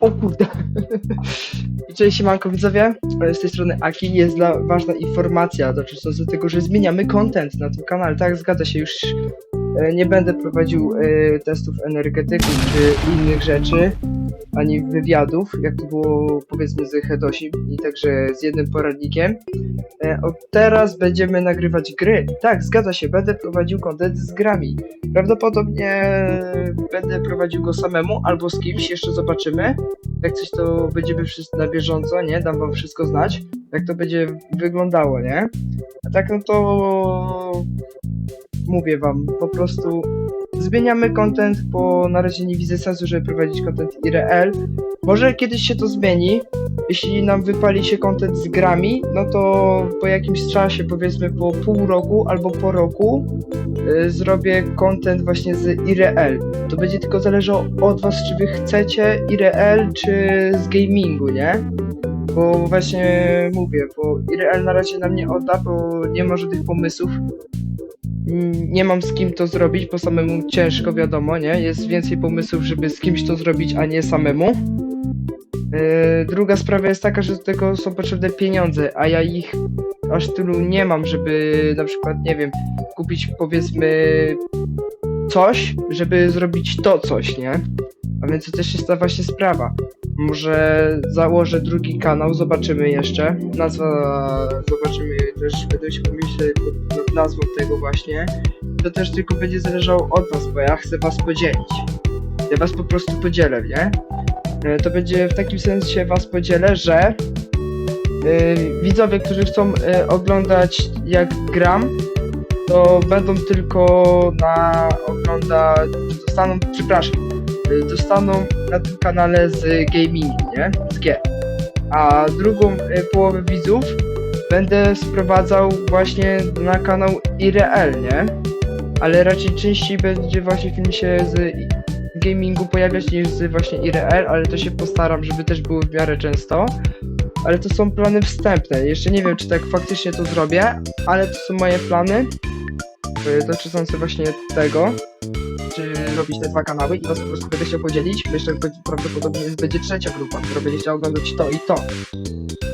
O kurde. Cześć, siemanko widzowie. Z tej strony Aki. Jest dla ważna informacja dotycząca tego, że zmieniamy content na tym kanale. Tak, zgadza się, już e, nie będę prowadził e, testów energetyków czy innych rzeczy, ani wywiadów, jak to było powiedzmy z Hedosim i także z jednym poradnikiem. E, Od teraz będziemy nagrywać gry. Tak, zgadza się, będę prowadził content z grami. Prawdopodobnie będę prowadził go samemu albo z kimś, jeszcze zobaczymy. Jak coś to będziemy wszyscy na bieżąco, nie? Dam wam wszystko znać, jak to będzie wyglądało, nie? A tak no to mówię wam, po prostu zmieniamy content, bo na razie nie widzę sensu, żeby prowadzić content IRL. Może kiedyś się to zmieni, jeśli nam wypali się content z grami, no to po jakimś czasie, powiedzmy po pół roku albo po roku, y, zrobię content właśnie z IRL. To będzie tylko zależało od was, czy wy chcecie IRL, czy z gamingu, nie? Bo właśnie mówię, bo IRL na razie nam nie odda, bo nie ma żadnych pomysłów. Mm, Nie mam z kim to zrobić, bo samemu ciężko, wiadomo, nie? Jest więcej pomysłów, żeby z kimś to zrobić, a nie samemu. Yy, druga sprawa jest taka, że do tego są potrzebne pieniądze, a ja ich aż tylu nie mam, żeby na przykład, nie wiem, kupić powiedzmy coś, żeby zrobić to coś, nie? A więc to też jest ta właśnie sprawa. Może założę drugi kanał, zobaczymy jeszcze. Nazwa, zobaczymy też, będę się pomyśleć pod nazwą tego właśnie. To też tylko będzie zależało od was, bo ja chcę was podzielić. Ja was po prostu podzielę, nie? E, To będzie w takim sensie was podzielę, że e, widzowie, którzy chcą e, oglądać jak gram, to będą tylko na oglądać, dostaną, przepraszam, y, dostaną na tym kanale z gamingu, nie? Z gier. A drugą y, połowę widzów będę sprowadzał właśnie na kanał IRL, nie? Ale raczej częściej będzie właśnie film się z gamingu pojawiać niż z właśnie IRL, ale to się postaram, żeby też były w miarę często. Ale to są plany wstępne. Jeszcze nie wiem, czy tak faktycznie to zrobię, ale to są moje plany dotyczące właśnie tego, robić te dwa kanały i was po prostu będę chciał podzielić. Myślę, że prawdopodobnie jest, będzie trzecia grupa, która będzie chciała oglądać to i to.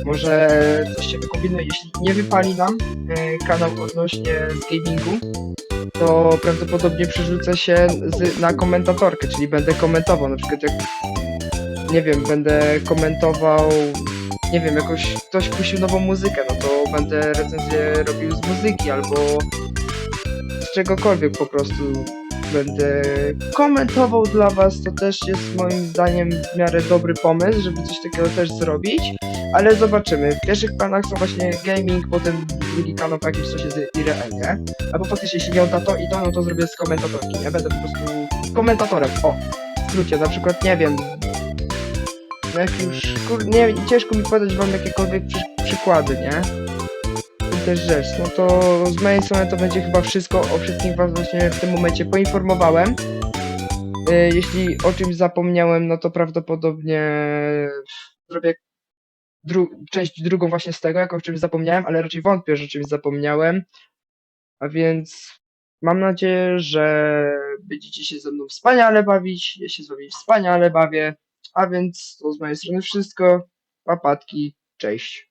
Może coś się wykombinuje. Jeśli nie wypali nam y, kanał odnośnie z gamingu, to prawdopodobnie przerzucę się z, na komentatorkę, czyli będę komentował, na przykład jak nie wiem, będę komentował nie wiem, jakoś ktoś puścił nową muzykę, no to będę recenzję robił z muzyki albo z czegokolwiek po prostu będę komentował dla was. To też jest moim zdaniem w miarę dobry pomysł, żeby coś takiego też zrobić, ale zobaczymy. W pierwszych planach są właśnie gaming, potem drugi kanał po jakimś czasie z IRL, nie? Albo faktycznie jeśli nie to i to, no to zrobię z komentatorki, nie? Będę po prostu komentatorem, o! W skrócie, na przykład, nie wiem, no jak już, kur... nie ciężko mi podać wam jakiekolwiek przy... przykłady, nie? Też rzecz, no to z mojej strony to będzie chyba wszystko, o wszystkich was właśnie w tym momencie poinformowałem. E, Jeśli o czymś zapomniałem, no to prawdopodobnie zrobię dru... część drugą właśnie z tego, jak o czymś zapomniałem, ale raczej wątpię, że o czymś zapomniałem. A więc mam nadzieję, że będziecie się ze mną wspaniale bawić. Ja się z wami wspaniale bawię. A więc to z mojej strony wszystko. Papatki, cześć.